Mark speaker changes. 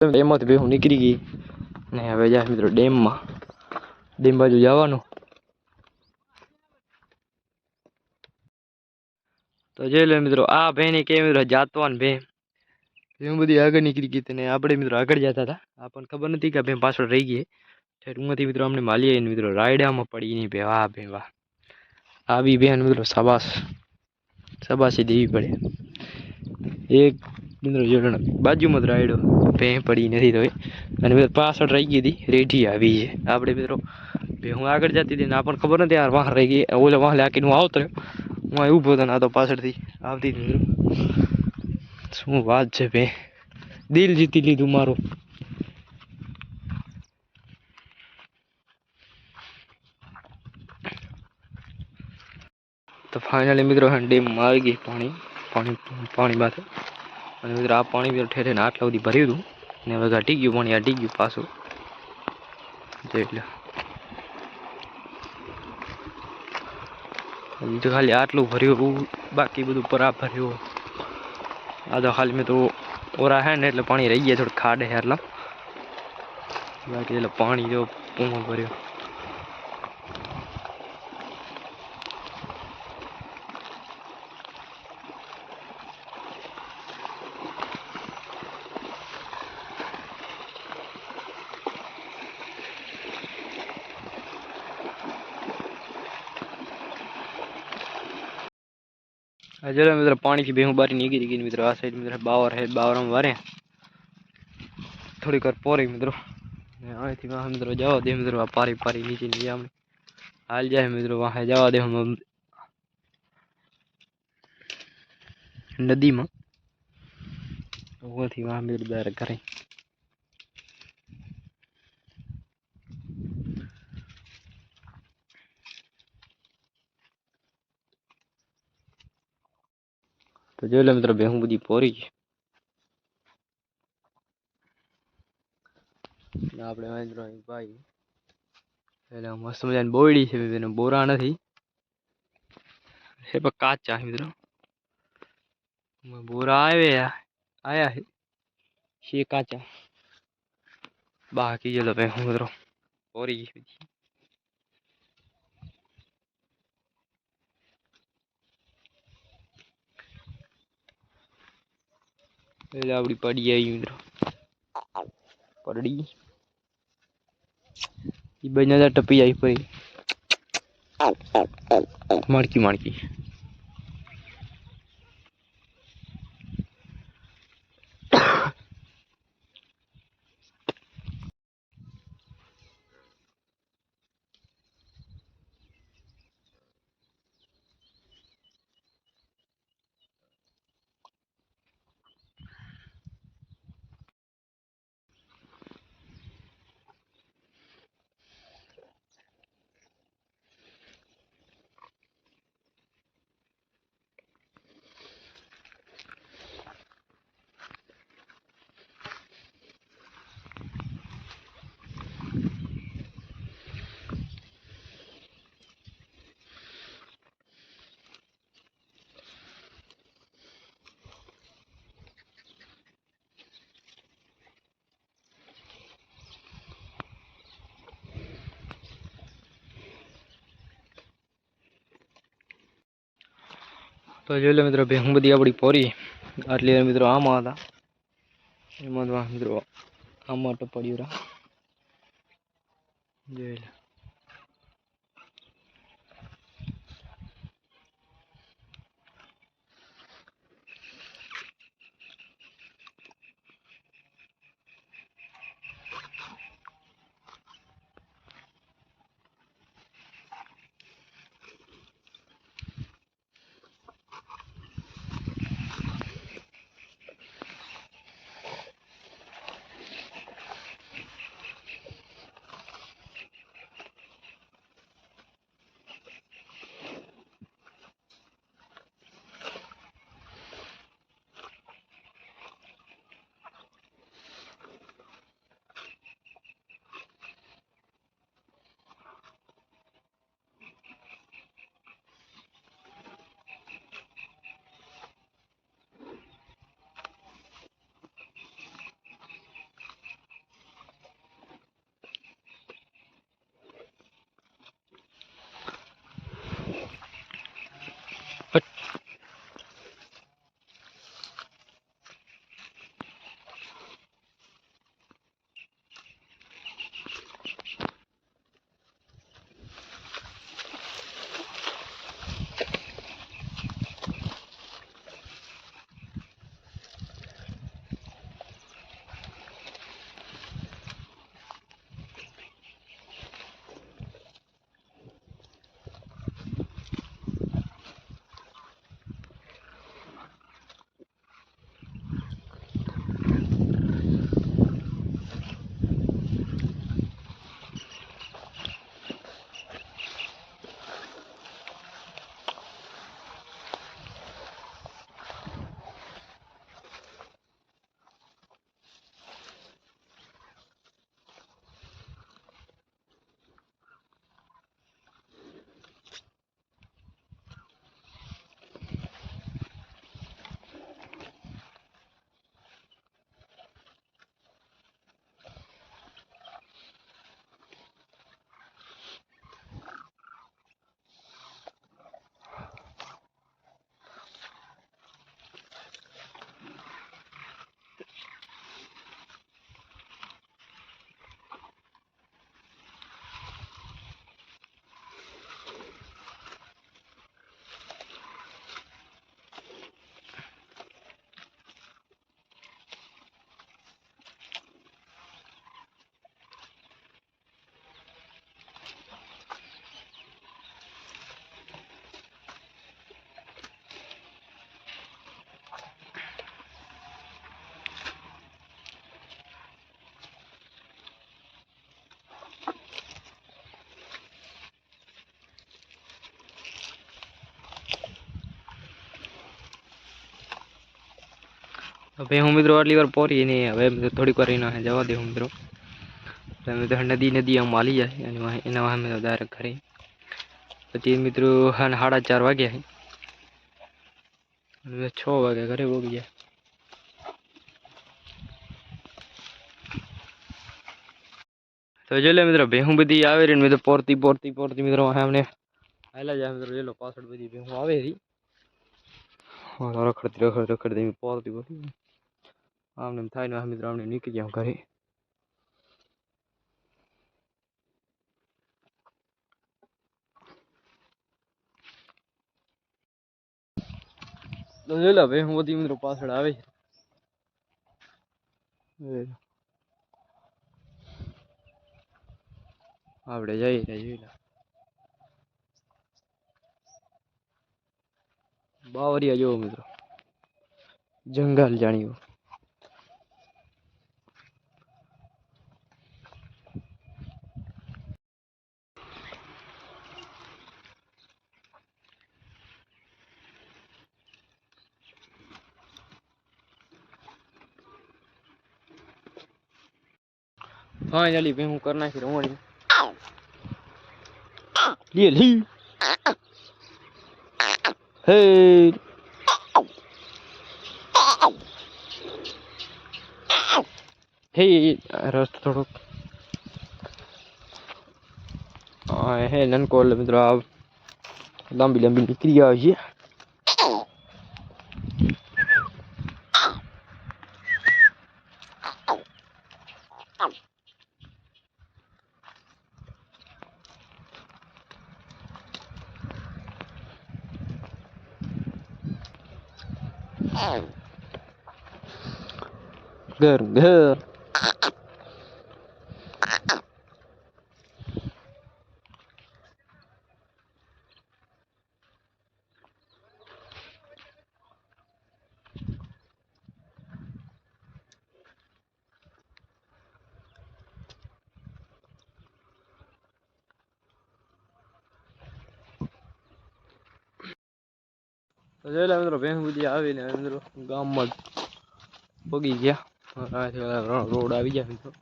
Speaker 1: એમાંથી ભેહું નીકળી ગઈ. ને હવે જાય મિત્રો ડેમમાં. ડેમ બાજુ જવાનું. તો જોઈ લો મિત્રો, આ ભેની કે મિત્રો જાતવાન ભે. એવું બધી આગળ નીકળી ગઈ ને આપણે મિત્રો આગળ જતા હતા. આપણને ખબર નથી કે ભે પાછળ રહી ગઈ. ઠેરમાંથી મિત્રો અમને માલી આવીને મિત્રો રાયડામાં પડી નહીં ભે વાહ ભે વાહ આવી બેન મિત્રો સબાસ. સબાસી દેવી પડે. એક મિત્રો જોડણ બાજુમાં જ રાયડો ભે પડી નથી તો અને મિત્રો પાછળ રહી ગઈ હતી, રેઢી આવી છે. આપણે મિત્રો હું આગળ જતી હતી ને આપણને ખબર નથી યાર વાહ રહી ગઈ. ઓલે વાહ લાકીને હું આવતો રહ્યો. હું અહીં ઊભો હતો ને તો પાછળથી આવતી હતી મિત્રો. શું વાત છે ભે દિલ જીતી લીધું મારું. તો ફાઇનલી મિત્રો ડેમ મારી ગઈ પાણી પાણી પાણી બાદ અને આ પાણી બી ઠેર ઠેર આટલા સુધી ભર્યું હતું. ને હવે ઘટી ગયું પાણી અટી ગયું પાછું. એટલે બીજું ખાલી આટલું ભર્યું બાકી બધું પરા ભર્યું આ તો ખાલી મેં તો ઓરા હે ને એટલે પાણી રહી ગયા થોડું ખાડે છે એટલા. બાકી એટલે પાણી જો પૂમો ભર્યો. जरा मित्र पानी की बेहू बारी नहीं गिरी मित्र आ साइड मित्र बावर है बावर में वारे थोड़ी कर पोरे मित्रों आई थी वहाँ मित्रों जाओ दे मित्रों पारी पारी नीचे नहीं जाओ हाल जाए मित्रों वहाँ है जावा दे हम नदी में वो थी वहाँ मित्र करें તો જોઈ લો મિત્રો ભેહું બધી પોરી છે આપણે અહીં ભાઈ એટલે મસ્ત મજાની બોયડી છે એને બોરા નથી છે પણ કાચા મિત્રો બોરા આવે આયા છે છે કાચા બાકી જો ભેહું મિત્રો પોરી છે બધી એટલે આપણી પડી આવી મિત્રો. પડી. એ બંને ટપી આવી પડી. માણકી માણકી. તો જોઈ લો મિત્રો, ભેહું બધી આપણી પોરી. આટલી મિત્રો આમાં હતા. એમાં મિત્રો આમાં ટપડ્યું જોઈ લો. હવે હું મિત્રો આટલી વાર પોરી નહીં હવે મિત્રો થોડીક વાર એના જવા દે હું મિત્રો તો મિત્રો નદી નદી આમ હાલી જાય અને વાંહે- એના વાહે મિત્રો ડાયરેક્ટ ઘરે પછી મિત્રો હા સાડા ચાર વાગ્યા છે અને હવે છ વાગે ઘરે પોગી જાય તો જો લે મિત્રો ભેહું બધી આવે રહી ને મિત્રો પોરતી પોરતી પોરતી મિત્રો વાહે અમને હાલા જાય મિત્રો જો લો પાછળ બધી ભેહું આવે રહી હા, રખડતી રખડતી રખડતી પોરતી પોરતી આમને એમ થાય ને આ મિત્રો આમને નીકળી જાવ ઘરે તો જોઈ લો ભાઈ હું બધી મિત્રો પાછળ આવે છે જોઈ લો. આપણે જઈએ ત્યાં જોઈ લો બાવરિયા જોવો મિત્રો જંગલ જાણ્યું ફાઇનલી ભાઈ હું કરી નાખી રમણી લે, લી. હે. હે રસ થોડોક. હા નનકો એટલે મિત્રો લાંબી લાંબી નીકળી આવે છે. قهر قهر لا لا نضرب يعني ودي عافي لا نضرب قام فوق يجي rồi thì là rồi rồi đợi bây giờ thôi